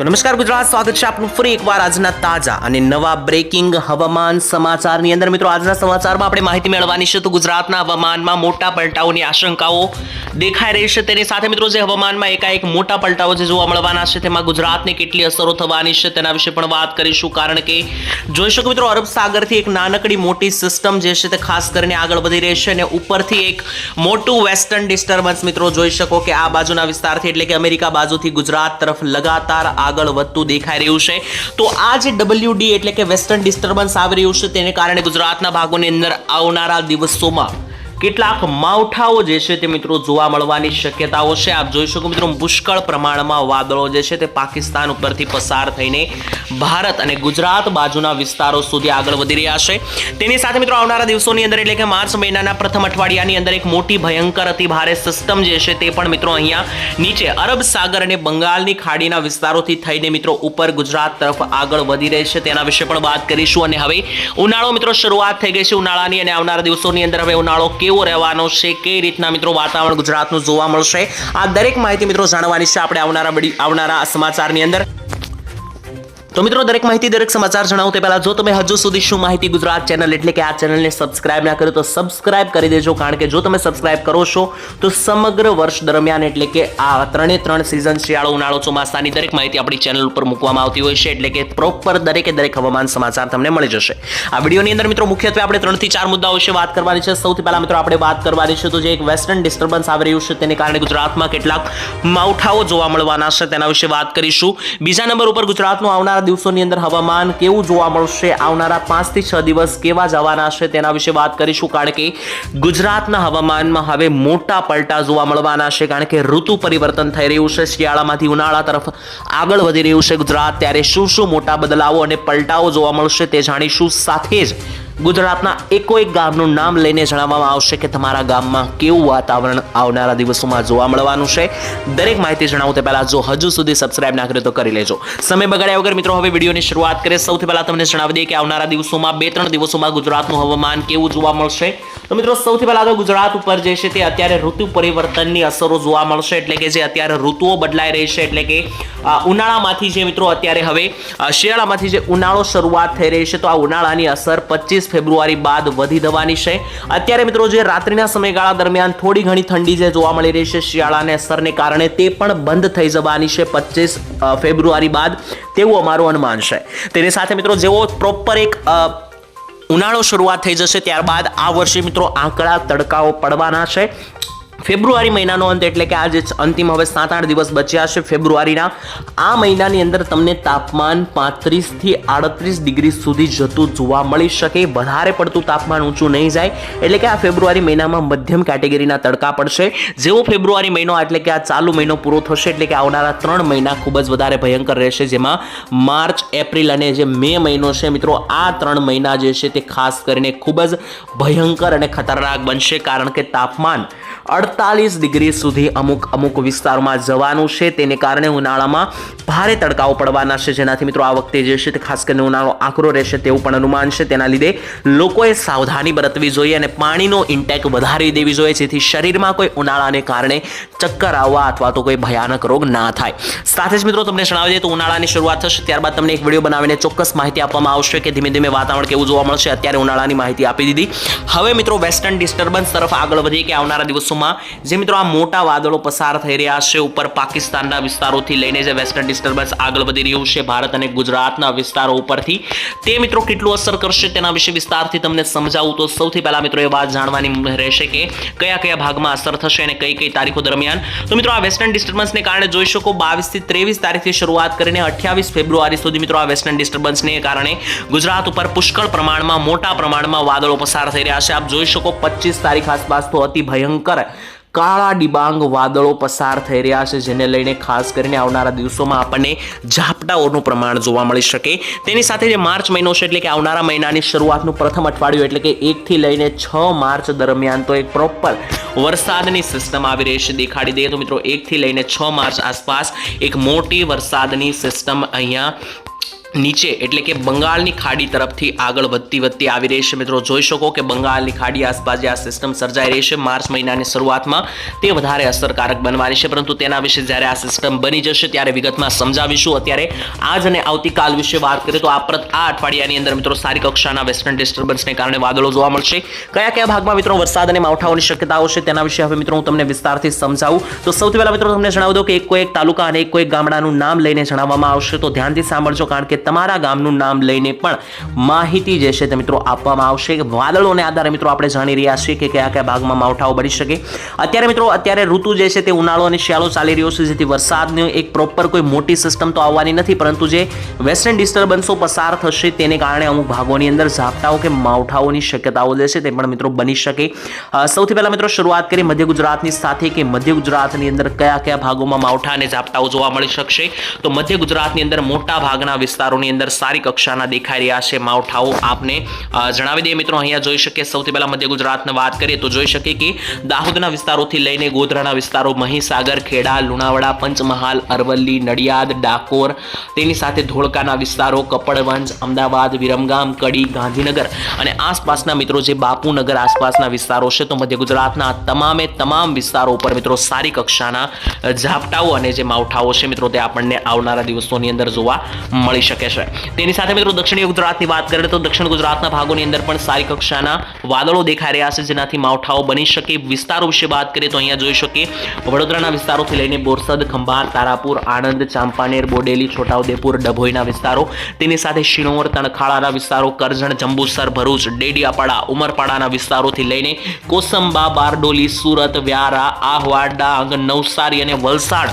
તો નમસ્કાર ગુજરાત, સ્વાગત છે આપનું ફરી એકવાર આજના તાજા અને નવા બ્રેકિંગ હવામાન સમાચારની અંદર. મિત્રો, આજના સમાચારમાં આપણે માહિતી મેળવવાની છે તો ગુજરાતના હવામાનમાં મોટા પલટાઓની આશંકાઓ દેખાઈ રહી છે. તેની સાથે મિત્રો, જે હવામાનમાં એકાએક મોટા પલટાઓ જે જોવા મળવાના છે, તેમાં ગુજરાતને કેટલી અસરો થવાની છે તેના વિશે પણ વાત કરીશું. કારણ કે જોઈ શકો મિત્રો, અરબ સાગરથી એક નાનકડી મોટી સિસ્ટમ જે છે તે ખાસ કરીને આગળ વધી રહી છે અને ઉપરથી એક મોટું વેસ્ટર્ન ડિસ્ટર્બન્સ મિત્રો, જોઈ શકો કે આ બાજુના વિસ્તારથી એટલે કે અમેરિકા બાજુથી ગુજરાત તરફ લગાતાર આગળ વધતું દેખાઈ રહ્યું છે. તો આ જે ડબલ્યુડી એટલે કે વેસ્ટર્ન ડિસ્ટર્બન્સ આવી રહ્યું છે, તેને કારણે ગુજરાતના ભાગોની અંદર આવનારા દિવસોમાં કેટલાક માવઠાઓ જે છે તે મિત્રો જોવા મળવાની શક્યતાઓ છે. આપ જોઈ શકો મિત્રો પુષ્કળ પ્રમાણમાં વાદળો જે છે તે પાકિસ્તાન ઉપરથી પસાર થઈને ભારત અને ગુજરાત બાજુના વિસ્તારો સુધી આગળ વધી રહ્યા છે. તેની સાથે મિત્રો આવનારા દિવસોની અંદર એટલે કે માર્ચ મહિનાના પ્રથમ અઠવાડિયાની અંદર એક મોટી ભયંકર અતિ ભારે સિસ્ટમ જે છે તે પણ મિત્રો અહીંયા નીચે અરબ સાગર અને બંગાળની ખાડીના વિસ્તારોથી થઈને મિત્રો ઉપર ગુજરાત તરફ આગળ વધી રહી છે. તેના વિશે પણ વાત કરીશું અને હવે ઉનાળો મિત્રો શરૂઆત થઈ ગઈ છે ઉનાળાની અને આવનારા દિવસોની અંદર હવે ઉનાળો કેવો રહેવાનો છે, કઈ રીતના મિત્રો વાતાવરણ ગુજરાતનું જોવા મળશે, આ દરેક માહિતી મિત્રો જાણવાની છે. આપણે આવનારા આવનારા સમાચારની અંદર તો મિત્રો, દરેક માહિતી, દરેક સમાચાર જણાવું તે પહેલાં જો તમે હજુ સુધી શું માહિતી ગુજરાત ચેનલ એટલે કે આ ચેનલને સબસ્ક્રાઇબ ના કર્યો, તો સબસ્ક્રાઇબ કરી દેજો. કારણ કે જો તમે સબસ્ક્રાઇબ કરો છો, તો સમગ્ર વર્ષ દરમિયાન એટલે કે આ ત્રણે ત્રણ સિઝન શિયાળો, ઉનાળો, ચોમાસાની દરેક માહિતી આપણી ચેનલ ઉપર મૂકવામાં આવતી હોય છે. એટલે કે પ્રોપર દરેકે દરેક હવામાન સમાચાર તમને મળી જશે. આ વિડીયોની અંદર મિત્રો, મુખ્યત્વે આપણે ત્રણથી ચાર મુદ્દાઓ વિશે વાત કરવાની છે. સૌથી પહેલાં મિત્રો, આપણે વાત કરવાની છે તો જે એક વેસ્ટર્ન ડિસ્ટર્બન્સ આવી રહ્યું છે, તેને કારણે ગુજરાતમાં કેટલાક માવઠાઓ જોવા મળવાના છે. તેના વિશે વાત કરીશું. બીજા નંબર ઉપર ગુજરાતનું આવનારા દિવસોની અંદર હવામાન કેવું જોવા મળશે? આવનારા પાંચથી છ દિવસ કેવા જવાના છે? તેના વિશે વાત કરીશું, કારણ કે ગુજરાતના હવામાનમાં હવે મોટા પલટા જોવા મળવાના છે, કારણ કે ઋતુ પરિવર્તન થઈ રહ્યું છે. શિયાળામાંથી ઉનાળા તરફ આગળ વધી રહ્યું છે ગુજરાત. ત્યારે શું શું મોટા બદલાવો અને પલટાઓ જોવા મળશે તે જાણીશું. સાથે જ ગુજરાતના એકો એક ગામનું નામ લઈને જણાવવામાં આવશે કે તમારા ગામમાં કેવું વાતાવરણ આવનારા દિવસોમાં જોવા મળવાનું છે. દરેક માહિતી જણાવું તે પહેલાં જો હજુ સુધી સબસ્ક્રાઇબ ના કર્યો તો કરી લેજો. સમય બગાડ્યા વગર મિત્રો હવે વિડીયોની શરૂઆત કરીએ. સૌથી પહેલાં તમને જણાવી દઈએ કે આવનારા દિવસોમાં બે ત્રણ દિવસોમાં ગુજરાતનું હવામાન કેવું જોવા મળશે. તો મિત્રો સૌથી પહેલાં તો ગુજરાત ઉપર જે છે તે અત્યારે ઋતુ પરિવર્તનની અસરો જોવા મળશે. એટલે કે જે અત્યારે ઋતુઓ બદલાઈ રહી છે. એટલે કે ઉનાળામાંથી જે મિત્રો અત્યારે હવે શિયાળામાંથી જે ઉનાળો શરૂઆત થઈ રહી છે તો આ ઉનાળાની અસર પચીસ ફેબ્રુઆરી બાદ વધી જવાની છે. અત્યારે મિત્રો જે રાત્રિના સમયગાળા દરમિયાન થોડી ઘણી ઠંડી જે જોવા મળી રહી છે શિયાળાને અસરને કારણે તે પણ બંધ થઈ જવાની છે પચીસ ફેબ્રુઆરી બાદ. તેવું અમારું અનુમાન છે. તેની સાથે મિત્રો જેવો પ્રોપર એક ઉનાળો શરૂઆત થઈ જશે ત્યારબાદ આ વર્ષે મિત્રો આંકડા તડકાઓ પડવાના છે. ફેબ્રુઆરી મહિનાનો અંત એટલે કે આજે અંતિમ હવે સાત આઠ દિવસ બચ્યા છે ફેબ્રુઆરીના. આ મહિનાની અંદર તમને તાપમાન પાંત્રીસથી આડત્રીસ ડિગ્રી સુધી જતું જોવા મળી શકે. વધારે પડતું તાપમાન ઊંચું નહીં જાય. એટલે કે આ ફેબ્રુઆરી મહિનામાં મધ્યમ કેટેગરીના તડકા પડશે. જેવો ફેબ્રુઆરી મહિનો એટલે કે આ ચાલુ મહિનો પૂરો થશે એટલે કે આવનારા ત્રણ મહિના ખૂબ જ વધારે ભયંકર રહેશે. જેમાં માર્ચ, એપ્રિલ અને જે મે મહિનો છે મિત્રો, આ ત્રણ મહિના જે છે તે ખાસ કરીને ખૂબ જ ભયંકર અને ખતરનાક બનશે. કારણ કે તાપમાન અડતાલીસ ડિગ્રી સુધી અમુક અમુક વિસ્તારોમાં જવાનું છે. તેને કારણે ઉનાળામાં ભારે તડકાઓ પડવાના છે. જેનાથી મિત્રો આ વખતે જે છે તે ખાસ કરીને ઉનાળો આકરો રહેશે તેવું પણ અનુમાન છે. તેના લીધે લોકોએ સાવધાની બરતવી જોઈએ અને પાણીનો ઇન્ટેક વધારી દેવી જોઈએ. જેથી શરીરમાં કોઈ ઉનાળાને કારણે ચક્કર આવવા અથવા તો કોઈ ભયાનક રોગ ના થાય. સાથે જ મિત્રો તમને જણાવી દઈએ તો ઉનાળાની શરૂઆત થશે. ત્યારબાદ તમને એક વીડિયો બનાવીને ચોક્કસ માહિતી આપવામાં આવશે કે ધીમે ધીમે વાતાવરણ કેવું જોવા મળશે. અત્યારે ઉનાળાની માહિતી આપી દીધી. હવે મિત્રો વેસ્ટર્ન ડિસ્ટર્બન્સ તરફ આગળ વધીએ કે આવનારા દિવસોમાં જે મિત્રો આ મોટા વાદળો પસાર થઈ રહ્યા છે, ઉપર પાકિસ્તાનના વિસ્તારોથી લઈને જે વેસ્ટર્ન ડિસ્ટર્બન્સ આગળ વધી રહ્યું છે, ભારત અને ગુજરાતના વિસ્તારો ઉપરથી. તે મિત્રો કેટલું અસર કરશે તેના વિશે વિસ્તારથી તમને સમજાવું તો સૌથી પહેલા મિત્રો એ વાત જાણવાની રહેશે કે કયા કયા ભાગમાં અસર થશે અને કઈ કઈ તારીખો દરમિયાન. તો મિત્રો આ વેસ્ટર્ન ડિસ્ટર્બન્સને કારણે જોઈ શકો બાવીસથી ત્રેવીસ તારીખથી શરૂઆત કરીને અઠ્યાવીસ ફેબ્રુઆરી સુધી મિત્રો આ વેસ્ટર્ન ડિસ્ટર્બન્સને કારણે ગુજરાત ઉપર પુષ્કળ પ્રમાણમાં, મોટા પ્રમાણમાં વાદળો પસાર થઈ રહ્યા છે. આપ જોઈ શકો પચીસ તારીખ આસપાસ તો અતિ ભયંકર કાળા ડિબાંગ વાદળો પસાર થઈ રહ્યા છે, જેને લઈને ખાસ કરીને આવનારા દિવસોમાં આપણને ઝાપટાઓનું પ્રમાણ જોવા મળી શકે. તેની સાથે જે માર્ચ મહિનો છે એટલે કે આવનારા મહિનાની શરૂઆતનું પ્રથમ અઠવાડિયું એટલે કે એકથી લઈને છ માર્ચ દરમિયાન તો એક પ્રોપર વરસાદની સિસ્ટમ આવી રહી છે દેખાડી દઈએ તો મિત્રો, એકથી લઈને છ માર્ચ આસપાસ એક મોટી વરસાદની સિસ્ટમ અહીંયા નીચે, એટલે કે બંગાળની ખાડી તરફથી આગળ વધતી વધતી આવી રહી છે. મિત્રો, જોઈ શકો કે બંગાળની ખાડી આસપાસ આ સિસ્ટમ સર્જાઈ રહી છે. માર્ચ મહિનાની શરૂઆતમાં તે વધારે અસરકારક બનવાની છે. પરંતુ તેના વિશે જ્યારે આ સિસ્ટમ બની જશે, ત્યારે વિગતમાં સમજાવીશું. અત્યારે આજ અને આવતીકાલ વિશે વાત કરીએ તો આ પ્રત આ અઠવાડિયાની અંદર મિત્રો, સારી કક્ષાના વેસ્ટર્ન ડિસ્ટર્બન્સને કારણે વાદળો જોવા મળશે. કયા કયા ભાગમાં મિત્રો, વરસાદ અને માવઠાઓની શક્યતાઓ છે તેના વિશે હવે મિત્રો, હું તમને વિસ્તારથી સમજાવું. તો સૌથી પહેલા મિત્રો, તમને જણાવી દઉં કે એક એક તાલુકા અને એક કોઈ ગામડાનું નામ લઈને જણાવવામાં આવશે. તો ધ્યાનથી સાંભળજો, કારણ કે તમારા ગામનું નામ લઈને પણ માહિતી જે છે તે મિત્રો આપવામાં આવશે. વાદળોને આધારે મિત્રો આપણે જાણી રહ્યા છીએ કે કયા કયા ભાગમાં માવઠાઓ બની શકે. અત્યારે મિત્રો, અત્યારે ઋતુ જે છે તે ઉનાળો અને શિયાળો ચાલી રહ્યો છે, જેથી વરસાદની એક પ્રોપર કોઈ મોટી સિસ્ટમ તો આવવાની નથી, પરંતુ જે વેસ્ટર્ન ડિસ્ટર્બન્સો પસાર થશે તેને કારણે અમુક ભાગોની અંદર ઝાપટાઓ કે માવઠાઓની શક્યતાઓ જે છે તે પણ મિત્રો બની શકે. સૌથી પહેલા મિત્રો શરૂઆત કરી મધ્ય ગુજરાતની સાથે કે મધ્ય ગુજરાતની અંદર કયા કયા ભાગોમાં માવઠા અને ઝાપટાઓ જોવા મળી શકશે. તો મધ્ય ગુજરાતની અંદર મોટા ભાગના વિસ્તારોની અંદર સારી કક્ષાના દેખાઈ રહ્યા છે. માવઠાઓ આપને જણાવી દઈએ મિત્રો, અહીંયા જોઈ શકીએ સૌથી પહેલા મધ્ય ગુજરાતની વાત કરીએ તો જોઈ શકીએ કે દાહોદના વિસ્તારોથી લઈને ગોધરાના વિસ્તારો, મહીસાગર, ખેડા, લુણાવાડા, પંચમહાલ, અરવલ્લી, નડિયાદ, ડાકોર, તેની સાથે ધોળકાના વિસ્તારો, કપડવંજ, અમદાવાદ, વિરમગામ, કડી, ગાંધીનગર અને આસપાસના મિત્રો, જે બાપુનગર આસપાસના વિસ્તારો છે, તો મધ્ય ગુજરાતના તમામે તમામ વિસ્તારો ઉપર મિત્રો સારી કક્ષાના ઝાપટાઓ અને જે માવઠાઓ છે મિત્રો, તે આપણને આવનારા દિવસોની અંદર જોવા મળી શકે છે. તેની સાથે મિત્રો દક્ષિણ ગુજરાતની વાત કરીએ તો દક્ષિણ ગુજરાતના ભાગોની અંદર પણ સારી કક્ષાના વાદળો દેખાઈ રહ્યા છે. જેનાથી માવઠાઓ બની શકે. વિસ્તારો વિશે વાત કરીએ તો અહીંયા જોઈ શકીએ. વડોદરાના વિસ્તારોથી લઈને બોરસદ ખંભાત તારાપુર, આણંદ, ચાંપાનેર, બોડેલી, છોટાઉદેપુર, ડભોઈના વિસ્તારો. તેની સાથે શિણોર, તણખાળાના વિસ્તારો, કરજણ, જંબુસર, ભરૂચ, ડેડિયાપાડા, ઉમરપાડાના વિસ્તારોથી લઈને કોસંબા, બારડોલી, સુરત, વ્યારા, આહવા, ડાંગ, નવસારી અને વલસાડ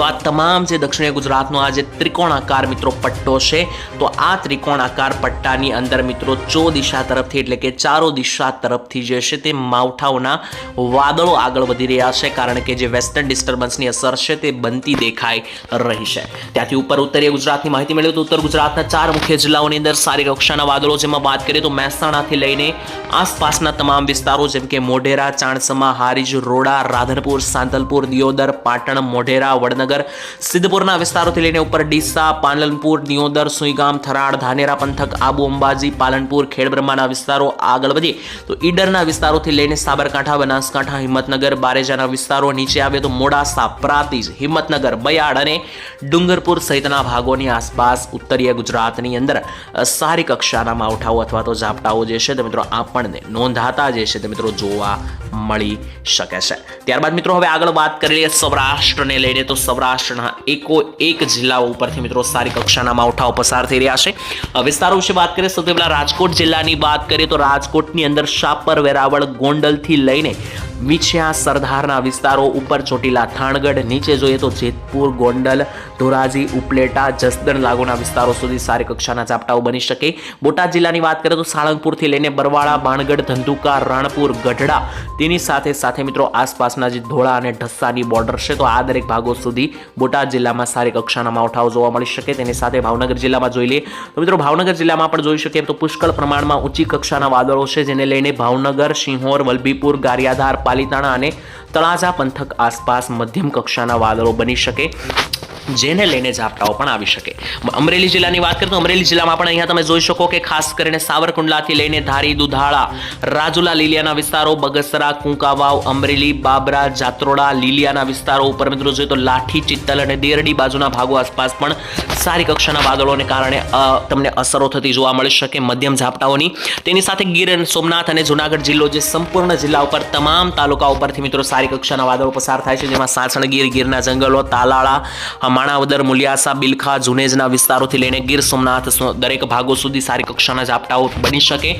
તો આ તમામ જે દક્ષિણીય ગુજરાતનો આ જે ત્રિકોણાકાર મિત્રો પટ્ટો છે, તો આ ત્રિકોણાકાર પટ્ટાની અંદર મિત્રો ચો દિશા તરફથી એટલે કે ચારો દિશા તરફથી જે છે તે માવઠાઓના વાદળો આગળ વધી રહ્યા છે, કારણ કે જે વેસ્ટર્ન ડિસ્ટર્બન્સની અસર છે તે બનતી દેખાઈ રહી છે. ત્યાંથી ઉપર ઉત્તરીય ગુજરાતની માહિતી મેળવી તો ઉત્તર ગુજરાતના ચાર મુખ્ય જિલ્લાઓની અંદર સારી કક્ષાના વાદળો જેમાં વાત કરીએ તો મહેસાણાથી લઈને આસપાસના તમામ વિસ્તારો જેમ કે મોઢેરા, ચાણસમા, હારીજ, રોડા, રાધનપુર, સાંતલપુર, દિયોદર, પાટણ, મોઢેરા, વડનગર સિદ્ધપુરના વિસ્તારોથી લઈને ઉપર ડીસા, પાલનપુર દિયોદર સુઈગામ, થરાડ, ધાનેરા, પંથક, આબુ, અંબાજી, પાલનપુર, ખેડબ્રહ્માના વિસ્તારો આગળ વધીએ તો ઈડરના વિસ્તારોથી લઈને સાબરકાંઠા, બનાસકાંઠા, હિંમતનગર, બારેજાના વિસ્તારો નીચે આવે તો મોડાસા, પ્રાતિજ, હિંમતનગર, બયાડ અને ડુંગરપુર સહિતના ભાગોની આસપાસ ઉત્તરીય ગુજરાતની અંદર સારી કક્ષાના માવઠાઓ અથવા તો ઝાપટાઓ જે છે તે મિત્રો આપણને નોંધાતા જે છે તે મિત્રો જોવા મળી શકે છે. ત્યારબાદ મિત્રો હવે આગળ વાત કરી લઈએ સૌરાષ્ટ્રને લઈને. તો સૌરાષ્ટ્રના એકો એક જિલ્લાઓ ઉપરથી મિત્રો સારી કક્ષાના માવઠાઓ પસાર થઈ રહ્યા છે. વિસ્તારો વિશે વાત કરીએ સૌથી પહેલાં રાજકોટ જિલ્લાની વાત કરીએ તો રાજકોટની અંદર શાપર વેરાવળ ગોંડલથી લઈને વિછ્યા સરદારના વિસ્તારો ઉપર ચોટીલા, થાણગઢ, નીચે જોઈએ તો જેતપુર, ગોંડલ, ધોરાજી, ઉપલેટા, જસદણ લાગુના વિસ્તારો સુધી સારી કક્ષાના ઝાપટાઓ બની શકે. બોટાદ જિલ્લાની વાત કરીએ તો સાળંગપુરથી લઈને બરવાળા, બાણગઢ, ધંધુકા, રણપુર, ગઢડા તેની સાથે સાથે મિત્રો આસપાસના જે ધોળા અને ઢસ્સાની બોર્ડર છે તો આ દરેક ભાગો સુધી બોટાદ જિલ્લામાં સારી કક્ષાના માવઠાઓ જોવા મળી શકે. તેની સાથે ભાવનગર જિલ્લામાં જોઈ લઈએ તો મિત્રો ભાવનગર જિલ્લામાં પણ જોઈ શકીએ તો પુષ્કળ પ્રમાણમાં ઊંચી કક્ષાના વાદળો છે જેને લઈને ભાવનગર, સિંહોર, વલભીપુર, ગારિયાધાર પાલીતાણા અને તળાજા પંથક આસપાસ મધ્યમ કક્ષાના વાદળો બની શકે. જેને લઈને ઝાપટાઓ પણ આવી શકે. અમરેલી જિલ્લાની વાત કરીએ તો અમરેલી જિલ્લામાં પણ અહીંયા તમે જોઈ શકો કે ખાસ કરીને સાવરકુંડલાથી લઈને ધારી, દુધાળા, રાજુલા, લીલિયાના વિસ્તારો, બગસરા, કુંકાવાવ, અમરેલી, બાબરા, જાત્રોડા, લીલિયાના વિસ્તારો ઉપર મિત્રો જોઈએ તો લાઠી, ચિત્તલ અને દેરડી બાજુના ભાગો આસપાસ પણ સારી કક્ષાના વાદળોને કારણે તમને અસરો થતી જોવા મળી શકે મધ્યમ ઝાપટાઓની. તેની સાથે ગીર સોમનાથ અને જુનાગઢ જિલ્લો જે સંપૂર્ણ જિલ્લા ઉપર તમામ તાલુકા ઉપરથી મિત્રો સારી કક્ષાના વાદળો પસાર થાય છે. જેમાં સાસણગીર ગીરના જંગલો, તાલાળા માણાવદર, મુલિયાસા, બિલખા, જુનેજના વિસ્તારોથી લઈને ગીર સોમનાથ દરેક ભાગો સુધી સારી કક્ષાના ઝાપટાઓ બની શકે.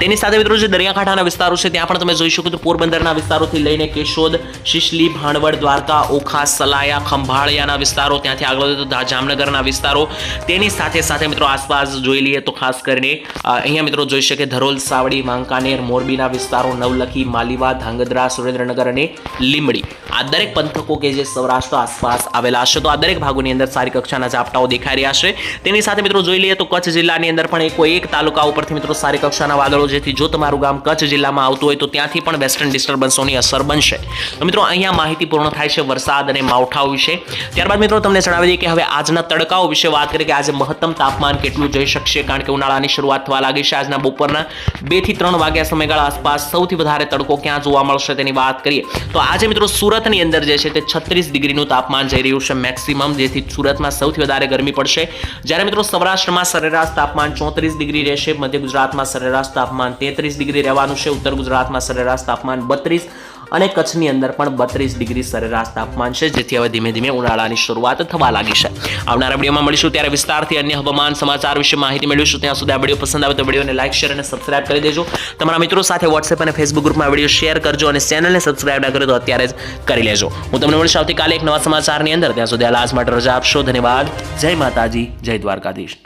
તેની સાથે મિત્રો જે દરિયાકાંઠાના વિસ્તારો છે, ત્યાં પણ તમે જોઈ શકો તો પોરબંદરના વિસ્તારોથી લઈને કેશોદ, શિશલી, ભાણવડ, દ્વારકા, ઓખા, સલાયા, ખંભાળિયાના વિસ્તારો, ત્યાંથી આગળ વધે તો જામનગરના વિસ્તારો. તેની સાથે સાથે મિત્રો આસપાસ જોઈ લઈએ તો ખાસ કરીને અહીંયા મિત્રો જોઈ શકે ધરોલ, સાવડી, વાંકાનેર, મોરબીના વિસ્તારો, નવલખી, માલીવા, ધાંગધ્રા, સુરેન્દ્રનગર અને લીંબડી. આ દરેક પંથકો કે જે સૌરાષ્ટ્ર આસપાસ આવેલા છે તો આ દરેક ભાગોની અંદર સારી કક્ષાના ઝાપટાઓ દેખાઈ રહ્યા છે. તેની સાથે મિત્રો જોઈ લઈએ તો કચ્છ જિલ્લાની અંદર પણ કોઈ એક તાલુકા ઉપરથી મિત્રો સારી કક્ષાના વાદળો જેથી જો તમારું ગામ કચ્છ જિલ્લામાં આવતું હોય તો ત્યાંથી પણ વેસ્ટર્ન ડિસ્ટર્બન્સોની અસર બનશે. તો મિત્રો અહીંયા માહિતી પૂર્ણ થાય છે વરસાદ અને માવઠાઓ વિશે. ત્યારબાદ મિત્રો તમને જણાવી દઈએ કે હવે આજના તડકાઓ વિશે વાત કરીએ કે આજે મહત્તમ તાપમાન કેટલું જઈ શકશે કારણ કે ઉનાળાની શરૂઆત થવા લાગી છે. આજના બપોરના બેથી ત્રણ વાગ્યા સમયગાળા આસપાસ સૌથી વધારે તડકો ક્યાં જોવા મળશે તેની વાત કરીએ. તો આજે મિત્રો સુરતની અંદર જે છે તે છત્રીસ ડિગ્રીનું તાપમાન જઈ રહ્યું છે. મેક્સિમમ જેથી સુરતમાં સૌથી વધારે ગરમી પડશે. જ્યારે મિત્રો સૌરાષ્ટ્રમાં સરેરાશ તાપમાન ચોત્રીસ ડિગ્રી રહેશે. મધ્ય ગુજરાતમાં સરેરાશ તાપમાન તેત્રીસ ડિગ્રી રહેવાનું છે. ઉત્તર ગુજરાતમાં સરેરાશ તાપમાન બત્રીસ. અને કચ્છની અંદર પણ બત્રીસ ડિગ્રી સરેરાશ તાપમાન છે, જેથી હવે ધીમે ધીમે ઉનાળાની શરૂઆત થવા લાગી છે. આવનારા વિડીયોમાં મળીશું ત્યારે વિસ્તારથી અન્ય હવામાન સમાચાર વિશે માહિતી મેળવીશું. ત્યાં સુધી આ વીડિયો પસંદ આવે તો વિડીયોને લાઇક શેર અને સબસ્ક્રાઇબ કરી દેજો. તમારા મિત્રો સાથે વોટ્સએપ અને ફેસબુક ગ્રુપમાં વીડિયો શેર કરજો અને ચેનલને સબસ્ક્રાઇબ ના કરો તો અત્યારે જ કરી લેજો. હું તમને મળીશ આવતીકાલે એક નવા સમાચારની અંદર. ત્યાં સુધી આ લાસ્ટ માટે રજા આપશો. ધન્યવાદ. જય માતાજી. જય દ્વારકાધીશ.